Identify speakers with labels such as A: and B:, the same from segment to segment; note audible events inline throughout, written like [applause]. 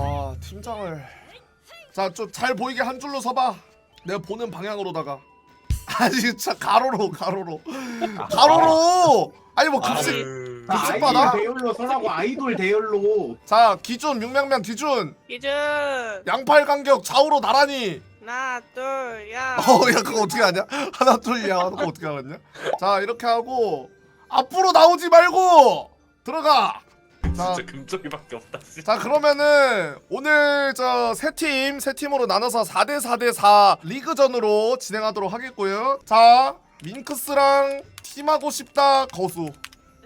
A: 아 팀장을. 자 좀 잘 보이게 한 줄로 서봐. 내가 보는 방향으로다가. [laughs] 아니 진짜 가로로 가로로. 가로로! 아니 뭐 급식.
B: 아,
A: 급식
C: 아이돌
A: 받아?
C: 대열로 서라고 아이돌 대열로.
A: 자 기준 육명명 기준.
D: 기준.
A: 양팔 간격 좌우로 나란히.
D: 하나 둘야. [laughs]
A: 어야 그거 어떻게 하냐? [laughs] 하나 둘야. 그거 어떻게 하냐? 자 이렇게 하고 앞으로 나오지 말고 들어가 [laughs] 자
B: 진짜 금쪽이밖에 없다. 진짜.
A: 자 그러면은 오늘 저 세 팀 세 팀으로 나눠서 4대 4대 4 리그전으로 진행하도록 하겠고요. 자 민크스랑 팀하고 싶다 거수.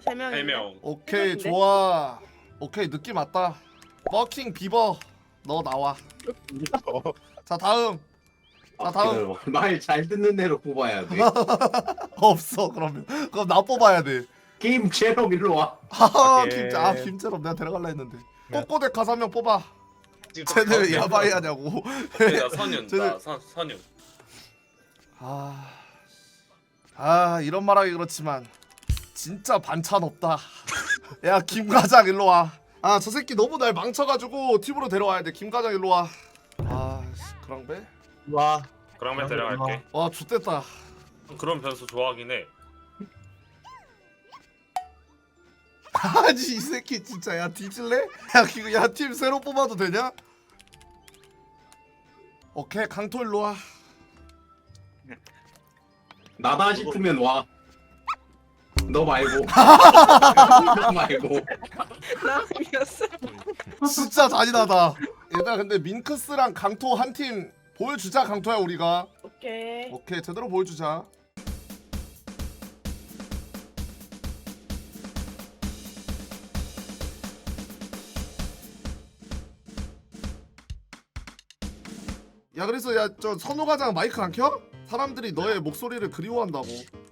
D: 세 명.
A: 오케이
D: 해봤는데?
A: 좋아. 오케이 느낌 왔다. 버킹 비버 너 나와. [laughs] 자 다음 자, 다음.
C: 말 잘 듣는 애로 뽑아야 돼 [laughs]
A: 없어 그러면 그럼 나 뽑아야 돼.
C: 게임 제로 일로 와 [laughs]
A: 아
B: 오케이.
A: 김자 아 김재럼 내가 데려갈라 했는데.
B: 네.
A: 꼬꼬대 가서 한 명 뽑아. 쟤네 왜 야바이 하냐고.
B: 나 선윤. 나 선, 선윤.
A: 아, 아 이런 말하기 그렇지만 진짜 반찬 없다. [laughs] 야 김 과장 일로 와. 아 저 새끼 너무 날 망쳐가지고 팀으로 데려와야 돼. 김 과장 일로 와. 아 씨, 그랑배?
E: 와
B: 그러면 데려갈게.
A: 와 죽됐다.
B: 그런 변수 좋아하긴 해.
A: 아니 이 새끼 진짜 야 뒤질래? 야 이거 야팀 새로 뽑아도 되냐? 오케이 강토 일로 와.
C: 나다 싶으면 와 너 말고 너 말고 [laughs]
D: 나 이겼어
A: 진짜 잔인하다. 얘들아 근데 민크스랑 강토 한 팀 보여주자 강토야 우리가.
D: 오케이
A: 오케이 제대로 보여주자. 야 그래서 야 저 선우 과장 마이크 안 켜? 사람들이 너의 목소리를 그리워한다고.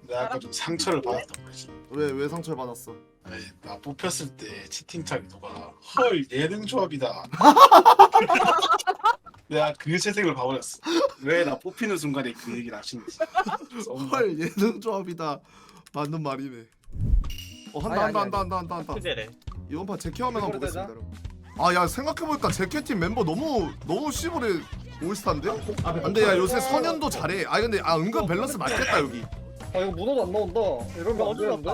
E: 내가 아까 좀 상처를 받았던 거지
A: 왜 왜 상처를 받았어?
E: 아니, 나 뽑혔을 때 채팅창에 누가 헐 예능 조합이다 [laughs] 내가 그 채팅을 봐버렸어 왜 나 뽑히는 순간에 그 얘기를 하시는지
A: 헐 예능 조합이다. 맞는 말이네. 어 한다 한다 한다 한다 한다 한다.
F: 그제래.
A: 이번 판 제키 화면 한번 보겠습니다. 여러분. 아야 생각해보니까 제키 팀 멤버 너무 너무 시골에 올스타인데? 근데 야 요새 선현도 잘해. 아 근데 아 은근 밸런스 맞겠다 여기.
G: 아 이거 문어도 안 나온다. 이러면 안 되는데?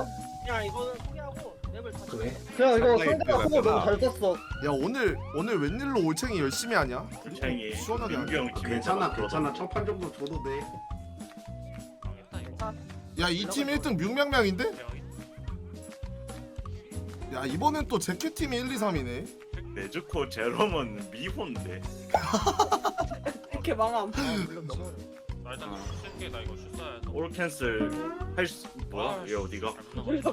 D: 야 이거는 포기하고 랩을 다
C: 그래?
G: 그냥 이거
E: 상당히
G: 상대가 그거 너무. 잘 떴어.
A: 야 오늘 오늘 웬일로 올챙이 열심히 하냐?
B: 불창이.
A: 시원하게.
B: 민규 형
C: 괜찮아 괜찮아 첫판 정도 줘도 돼
A: 야 이 팀 1등 뮤명명인데? 야 이번엔 또 제키 팀이 1, 2, 3이네.
B: 네즈코 제롬은 미호인데. [laughs]
D: 이렇게 망함
B: 나 일단 쓸게 나 이거 슛사야. 올 캔슬 할수 뭐야? 얘 어디가?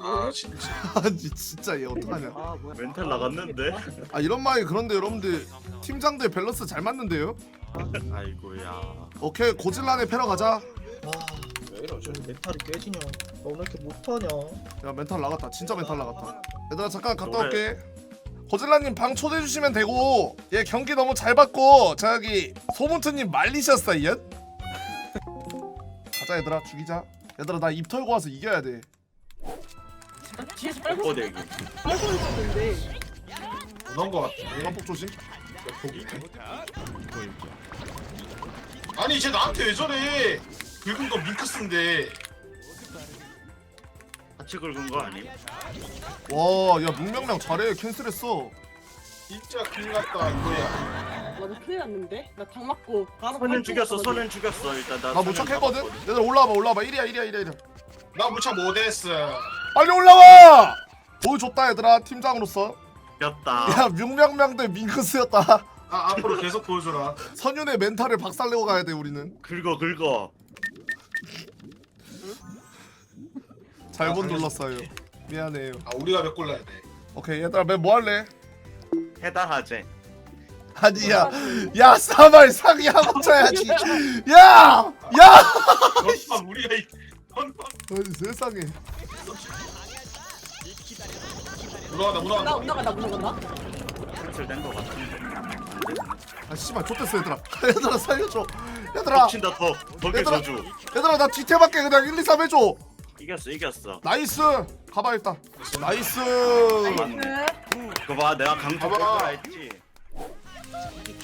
E: 아 진짜 [laughs]
A: 아니 진짜 얘 어떡하냐.
D: 아 뭐야
B: 멘탈 나갔는데.
A: 아 이런 말이 그런데 여러분들 팀장들 밸런스 잘 맞는데요?
B: 아이고야.
A: 오케이 고질란에 패러 가자.
F: 왜 이러죠? 멘탈이 깨지냐? 너왜 이렇게 못하냐?
A: 야 멘탈 나갔다 진짜 멘탈 나갔다 얘들아 잠깐 갔다. 올게 고질라님 방 초대해 주시면 되고 얘 경기 너무 잘 봤고 저기 소문트님 말리셨어 얘 가자 얘들아 죽이자. 얘들아 나 입 털고 와서 이겨야 돼.
D: 뒤에서 빨고
B: 꼬대기.
D: 빨고 있었는데
E: 그런 거 같은데
A: 깜폭 조심.
E: 아니 쟤 나한테 왜 저래? 긁은 거 밍크스인데
B: 같이 긁은 거 아니?
A: 와야 문명명 잘해. 캔슬했어.
E: 진짜 큰일 났다 이거야.
D: 나도 큰일 났는데? 나 당 맞고 바로 팔
B: 죽였어. 선윤 죽였어. 일단 나.
A: 나못 찾겠거든? 얘들아 올라와봐 올라와봐. 1이야 1이야 1이야 1이야.
E: 나 무차 못했어.
A: 빨리 올라와! 보여줬다 얘들아. 팀장으로서.
B: 죽였다.
A: 야 문명명 대 밍크스였다.
E: 아 앞으로 계속 보여줘라.
A: 선윤의 멘탈을 박살내고 가야 돼 우리는.
B: 긁어 긁어.
A: 잘못
E: 아,
A: 눌렀어요. 미안해요.
E: 아 우리가 몇골 넣어야 돼?
A: 오케이 얘들아 맨 뭐 할래?
B: 해달하제.
A: 아니야. 야 사발 상의 하고 쳐야지. 야야!
E: 건빵 우리가 이
A: 아니 세상에.
E: 물어간다
D: 나
E: 물어간다.
D: 올라간다 올라간다.
B: 캔슬된 거 같은데.
A: 아 씨발 좆됐어 얘들아. [laughs] 얘들아 살려줘. 얘들아.
B: 덮친다 더. 덕의
A: 얘들아.
B: 저주.
A: 얘들아 나 뒤태밖에 그냥 1, 2, 3 해줘
B: 이겼어 이겼어.
A: 나이스 가봐 일단 나이스
B: 맞네. 그거 봐 내가 강조
E: 봐봐.
B: 뺄거라 했지.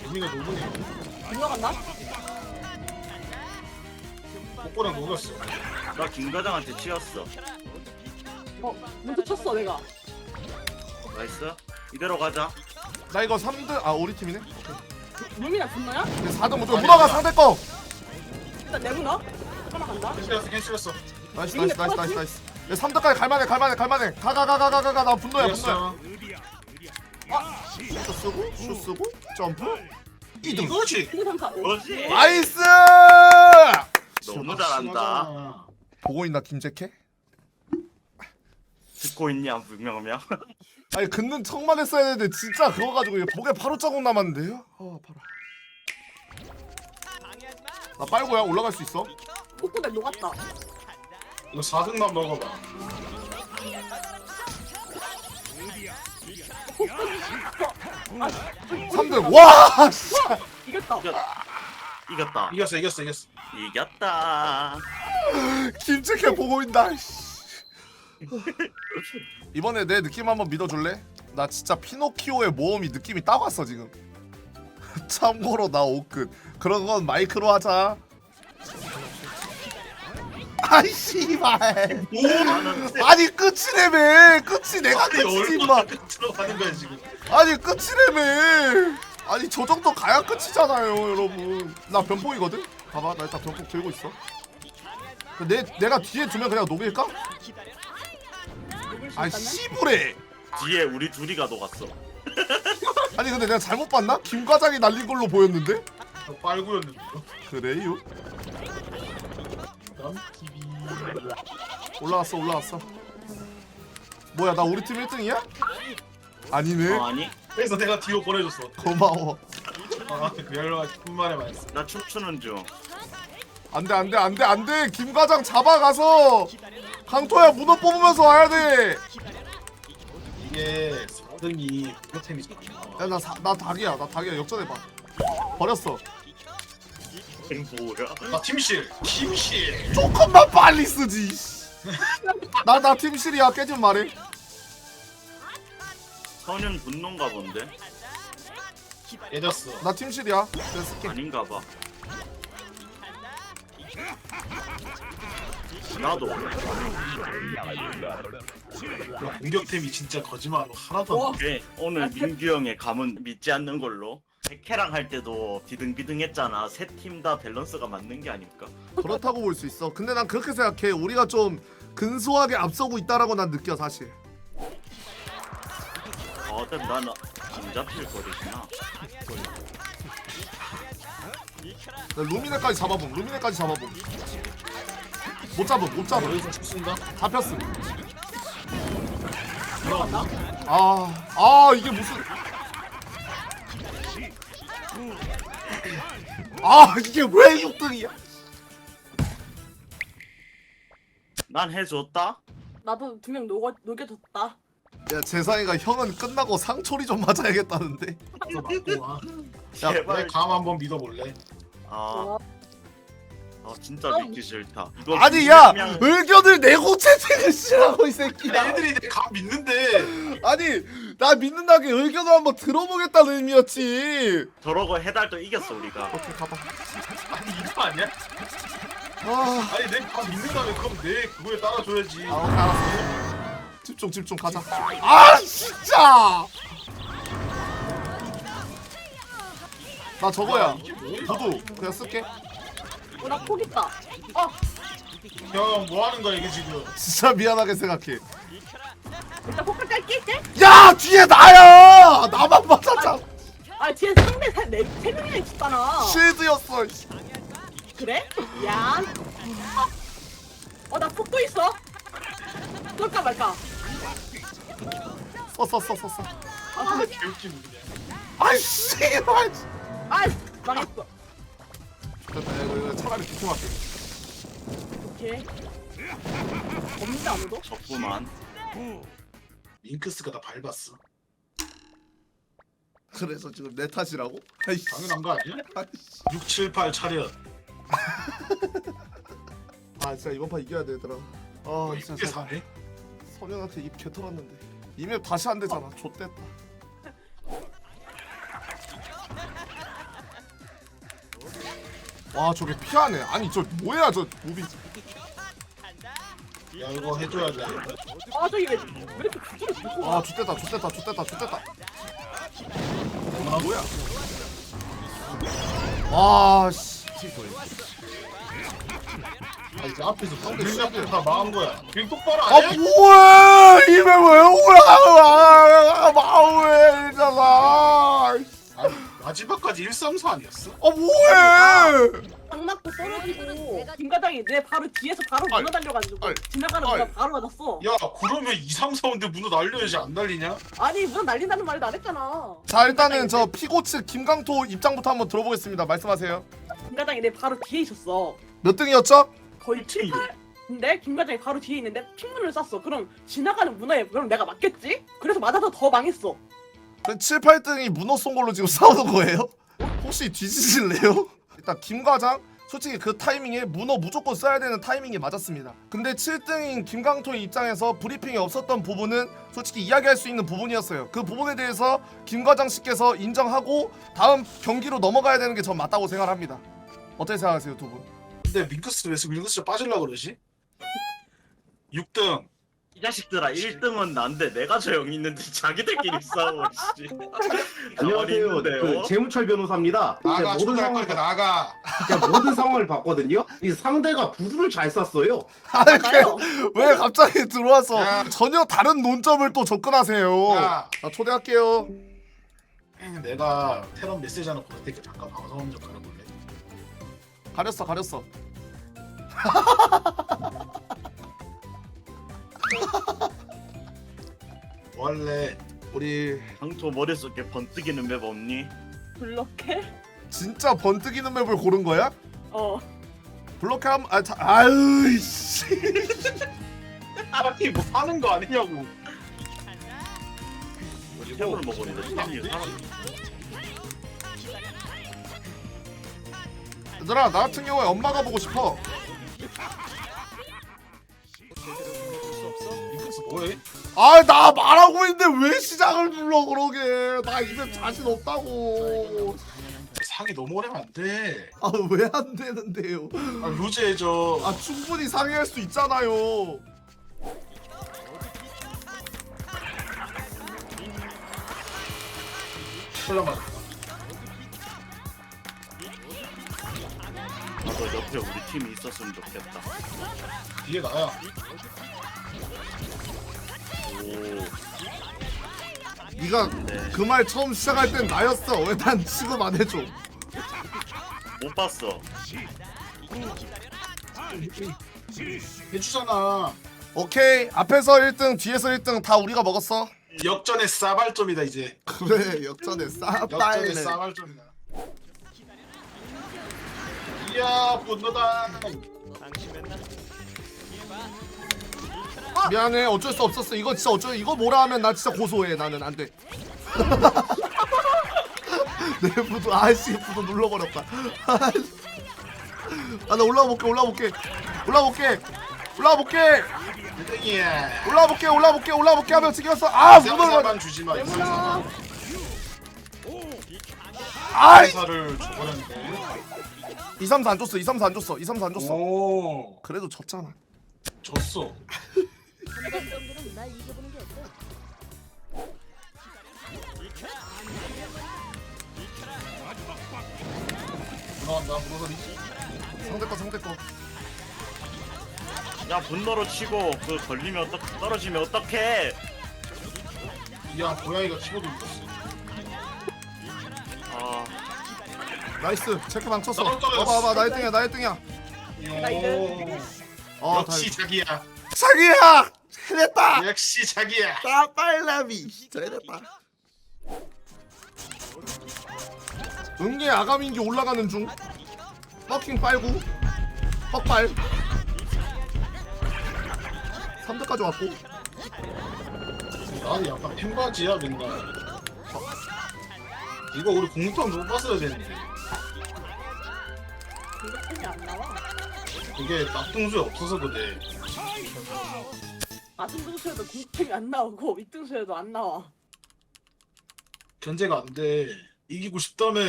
E: 분위기가 녹으네.
D: 들어갔나?
E: 복고랑 녹였어.
B: 나 김과장한테 치였어.
D: 어 먼저 쳤어 내가
B: 나이스. 이대로 가자.
A: 나 이거 3등 아 우리 팀이네
D: 루미나 분노야?
A: 4등 무조건 문어가 상대 거
D: 일단 내문어 하나 간다
E: 캔슬했어, 캔슬했어.
A: 나이스 나이스 나이스 나이스 나이스 3등까지 갈만해 갈만해 갈만해 가가가가가가 나 분노야 분노야
E: 녹였어.
A: 슈 쓰고 슈 쓰고 점프 2등
E: 이거지.
B: 뭐지?
A: 나이스
B: 너무 잘한다.
A: 보고 있나 김재캐?
B: 듣고 있냐 분명하면. [laughs]
A: 아니 긋는 척만 했어야 되는데 진짜 그거 가지고 이게 목에 바로 자국 남았는데요? 아 아파라 나 빨고야 올라갈 수 있어
D: 꼬꼬대 녹았다
E: 이거 4등만 먹어봐.
A: 3등 와 씨.
D: 이겼다
B: 이겼다.
E: 이겼어, 이겼어, 이겼어.
B: 이겼다.
A: 김치캐 보고 있다 씨. 이번에 내 느낌 한번 믿어줄래? 나 진짜 피노키오의 모험이 느낌이 딱 왔어 지금 [laughs] 참고로 나 옷끝 그런 건 마이크로 하자 아이 씨발 아니 끝이래매 끝이 내가
E: 아니,
A: 끝이지 임마
E: 들어가는 거야 지금.
A: 아니 끝이래매 아니 저 정도 가야 끝이잖아요 여러분 나 변폭이거든? 봐봐 나 일단 변폭 들고 있어 내, 내가 뒤에 두면 그냥 녹일까? 아이 씨부래
B: 뒤에 우리 둘이가 녹았어. [laughs]
A: 아니 근데 내가 잘못 봤나? 김 과장이 날린 걸로 보였는데?
E: 저 빨구였는데.
A: 그래요? 올라왔어 올라왔어 뭐야 나 우리 팀 1등이야? 아니네
B: 어, 아니?
E: 그래서 내가 뒤로 보내줬어.
A: 고마워
E: 아, 그 연락 많았어.
B: 나 춤추는 중.
A: 안돼 안돼 안돼 안돼 김 과장 잡아가서 강토야 문어 뽑으면서 와야 돼
E: 이게 4등이 무효템이잖아.
A: 야, 나, 사, 나 닭이야. 나 닭이야. 역전해봐. 버렸어.
B: 뭐야?
E: 나 팀실, 팀실.
A: 조금만 빨리 쓰지. 나, 나 팀실이야. 깨지면 말해.
B: 선윤 분노인가 본데?
E: 깨졌어.
A: 나 팀실이야. 내가 쓸게.
B: 아닌가 봐. 나도.
E: 야, 공격템이 진짜 거짓말로 하나도 안
B: 오케이. 오늘 민규 형의 감은 믿지 않는 걸로. 백해랑 할 때도 비등비등했잖아. 세 팀 다 밸런스가 맞는 게 아닐까?
A: 그렇다고 볼 수 있어. 근데 난 그렇게 생각해. 우리가 좀 근소하게 앞서고 있다라고 난 느껴 사실.
B: 아, 어차피 나는 안 잡힐 거리구나.
A: 나 루미네까지 잡아봄. 루미네까지 잡아봄. 못 잡음. 못 잡음.
E: 여기서 죽순다.
A: 잡혔음.
D: 들어갔나?
A: 아, 아 이게 무슨? 아 이게 왜 6등이야?
B: 난 해줬다?
D: 나도 두 명 녹아 녹여줬다
A: 야 재상이가 형은 끝나고 상초리 좀 맞아야겠다는데.
E: 맞고 와.
A: 야,
B: 제발.
E: 내감 한번 믿어볼래?
B: 아,
D: 어,
B: 아 진짜 믿기 싫다. 이거
A: 아니 야
B: 그냥
A: 의견을 내고 채팅을 쓰라고 이 새끼야.
E: 애들이 내감 믿는데.
A: 아니 나 믿는다 게 의견을 한번 들어보겠다는 의미였지.
B: 저러고 해달도 이겼어 우리가.
A: 오케이 가봐.
E: 아니 이거 아니야?
A: 아,
E: 아니 내 감 믿는다면 그럼 내 그거에 따라줘야지.
A: 아 알았어. 집중 집중 가자. 아 진짜. 나 저거야. 구두 그냥 쓸게.
D: 어, 나 포기다 어
E: 형, 뭐 하는 거야 이게 지금?
A: 진짜 미안하게 생각해.
D: 일단 포카 깔게 이제
A: 야 뒤에 나야. 나만 맞았잖아.
D: 아 뒤에 상대 세, 네, 세 명이나 있었잖아
A: 실드였어.
D: 그래? 미안 어나 폭도 있어 쏠까 말까
A: 써써 써 써.
D: 아 근데
E: 개웃기는 그냥.
A: 아이씨.
D: 아 망했어
A: 됐다 이거 이거 차라리 비켜할게.
D: 오케이 없는데 아무도?
B: 적구만.
E: 링크스가 다 밟았어. [laughs]
A: 그래서 지금 내 탓이라고? 아이씨.
E: 당연한 거 아니야? [laughs]
A: 아이씨.
E: 6, 7, 8 차렷.
A: 아 진짜 이번 판 이겨야 되더라. 아 진짜
E: 이게
A: 제발.
E: 4네?
A: 선영한테 입 개털었는데 이 맵 다시 안 되잖아. 좆됐다. 와 저게 피하네 아니 저 뭐야 저 무빙
E: 야 이거 해줘야 돼
D: 아 저기 왜, 왜 이렇게 구슬을 들고 와
A: 아 좋댔다 좋댔다 좋댔다 좋댔다 아 뭐야 와씨
E: 아 이제 앞에서 상대 시작부터 다 망한 거야 길 똑바로 아안 해?
A: 뭐해 입에 왜 오야 마우에 이잖아
E: 아, 마지막까지 134 아니었어?
A: 아 뭐해
D: 딱 맞고 떨어지고 김과장이 내 바로 뒤에서 바로
A: 아이,
D: 문어 달려가지고
A: 아이,
D: 지나가는
A: 아이.
D: 문어 바로 맞았어
E: 야 그러면 2, 3, 4인데 문어 날려야지 안 날리냐?
D: 아니 문어 날린다는 말도 안 했잖아
A: 자 일단은 저 피고츠 김강토 입장부터 한번 들어보겠습니다 말씀하세요
D: 김과장이 내 바로 뒤에 있었어
A: 몇 등이었죠?
D: 거의 7, 8? 근데 김과장이 바로 뒤에 있는데 핑문을 쐈어 그럼 지나가는 문어에 그럼 내가 맞겠지? 그래서 맞아서 더 망했어
A: 7, 8등이 문어 쏜 걸로 지금 [laughs] 싸우는 거예요? 혹시 뒤지실래요? 일단 김 과장 솔직히 그 타이밍에 문어 무조건 써야 되는 타이밍이 맞았습니다. 근데 7등인 김강토의 입장에서 브리핑이 없었던 부분은 솔직히 이야기할 수 있는 부분이었어요. 그 부분에 대해서 김 과장 씨께서 인정하고 다음 경기로 넘어가야 되는 게 전 맞다고 생각합니다. 어떻게 생각하세요 두 분?
E: 근데 밍크스 왜 밍크스 빠질라 그러지? 6등
B: 이 자식들아 1등은 난데 내가 저형 있는데 자기들끼리 [laughs] 싸워 씨.
C: 안녕하세요. 그 재무철 변호사입니다.
E: 나가
C: 모든 상황을
E: 거니까 나가
C: 제가 모든 상황을 봤거든요. 이 상대가 부두를 잘 쐈어요.
A: 아니
D: 맞아요
A: 왜 갑자기 들어와서
E: 야.
A: 전혀 다른 논점을 또 접근하세요. 야자 초대할게요.
E: 내가 테런 메시지 하나 보낼 테니까 잠깐 방송 좀 가려볼래?
A: 가렸어 가렸어. [laughs] [laughs]
E: 원래
A: 우리
B: 강토 머릿속에 번뜩이는 맵 없니?
D: 블럭해?
A: 진짜 번뜩이는 맵을 고른 거야?
D: 어
A: 블록함 아 자, 아유 씨.
E: 아니 뭐 하는 거 아니냐고
B: 템을 먹었는데 템이 살아
A: 얘들아 나 같은 경우에 엄마가 보고 싶어.
E: 뭐해?
A: 아나 말하고 있는데 왜 시작을 불러 그러게? 나 이제 자신 없다고.
E: 상이 너무 오래면 안돼
A: 아 왜 안 되는데요? 아저아 충분히 상의할 수 있잖아요.
E: 설마
B: 나도 옆에 우리 팀이 있었으면 좋겠다
E: 뒤에 나야
B: 오
A: 네가
B: 네.
A: 그말 처음 시작할 땐 나였어. 왜 난 취급 안 해줘?
B: 못 봤어
E: 해주잖아
A: 오케이 앞에서 1등 뒤에서 1등 다 우리가 먹었어.
E: 역전의 싸발점이다 이제
A: 그래 역전에.
E: 역전의 싸발점이다 이야 분노다
A: 미안해. 어쩔 수 없었어. 이거 진짜 어쩔 이거 뭐라 하면 나 진짜 고소해. 나는 안돼. [laughs] 내 부도 아씨 부도 눌러버렸다. [laughs] 아나 올라가 볼게 올라가 볼게. 올라가 볼게. 올라가 볼게.
E: 1등이야.
A: 올라가 볼게 올라가 볼게 올라가 볼게 하면 지겼어 아 문을
E: 주지마
D: 내문어
E: 이상사
A: 아이!
E: 이상사를 줘버렸는데.
A: 234안 줬어 234안 줬어 234안 줬어.
E: 오.
A: 그래도 졌잖아.
E: 졌어 들어간다. 무서리
A: 상대 거 상대 거
B: 야 분노로 치고 그 걸리면 어떡 떨어지면 어떡해?
E: 야 고양이가 치고도 있었어.
B: 아.
A: 나이스. 체크 망쳤어.
E: 나도 떨어졌어.
A: 봐봐 봐봐. 나 1등이야 나 1등이야. 오어
E: 역시 자기야.
A: 자기야 해냈다.
E: 역시 자기야.
A: 따빨라미 잘했다. 응애 아가민기 올라가는 중. 퍼킹 빨고. 퍽빨 3대까지 왔고.
E: 나는 약간 햄바지야 맨날 이거 우리 공통 못 봤어야 되는데.
D: 블럭템이 안 나와?
E: 그게 낙동수에 없어서 그래
D: 아등등수에도 공템이 안 나오고 윗등수에도 안 나와
E: 견제가 안 돼 이기고 싶다며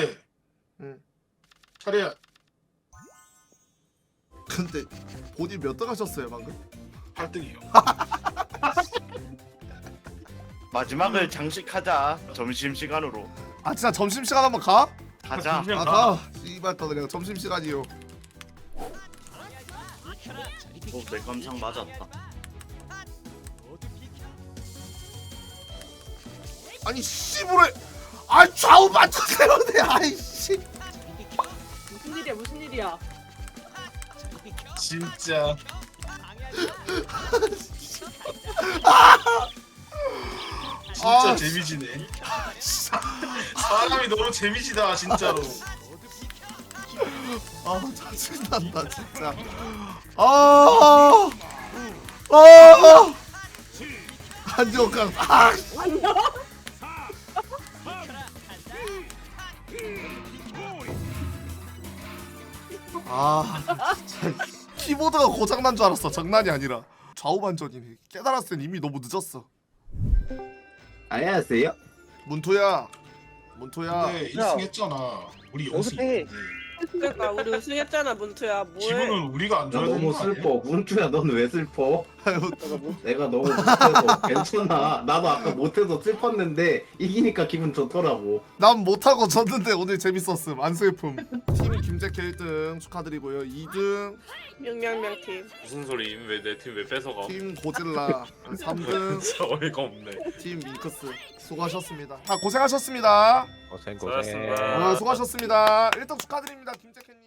A: 응.
E: 차례야
A: 근데 본인 몇 등 하셨어요 방금?
E: 8등이요. [laughs]
B: 마지막을 장식하자. 점심 시간으로
A: 아 진짜 점심시간 한번 가?
B: 가자.
A: 아 가! 씨발 또 그냥 점심시간이요
B: 오, 내 감상 맞았다.
A: 아니 씨부를 아 좌우 맞춰세요 내 아이씨
D: 무슨 일이야 무슨 일이야
E: 진짜. 진짜
A: 아,
E: 재미지네. 사람이 너무 재미지다 진짜로.
A: 아 짜증난다 진짜 아 아! 한지옥강 아!
D: 안녕
A: 아 진짜 키보드가 고장난 줄 알았어 장난이 아니라 좌우 반전이네 깨달았을 땐 이미 너무 늦었어
C: 안녕하세요.
A: 문토야 문토야
E: 근데 2승 했잖아. 우리. 연승.
H: 그러니까 우리 우승했잖아 문투야 뭐해
E: 기분은 우리가 안
C: 나
E: 좋아야 되는
C: 너무
E: 거 아니야?
C: 슬퍼. 문주야, 넌 왜 슬퍼?
A: 아유, [laughs]
C: 내가 너무 못해서 괜찮아. 나도 아까 못해서 슬펐는데 이기니까 기분 좋더라고.
A: 난 못하고 졌는데 오늘 재밌었음 안수예품 팀 김재캐 1등 축하드리고요 2등
H: 명명명 팀
I: 무슨 소리임? 왜내 팀 왜 뺏어가?
A: 팀 고질라 3등 [laughs]
I: 진짜 어이가 없네.
A: 팀 밍크스 수고하셨습니다 아 고생하셨습니다
F: 고생
I: 수고하셨습니다.
A: 아, 수고하셨습니다 1등 축하드립니다 김재캐님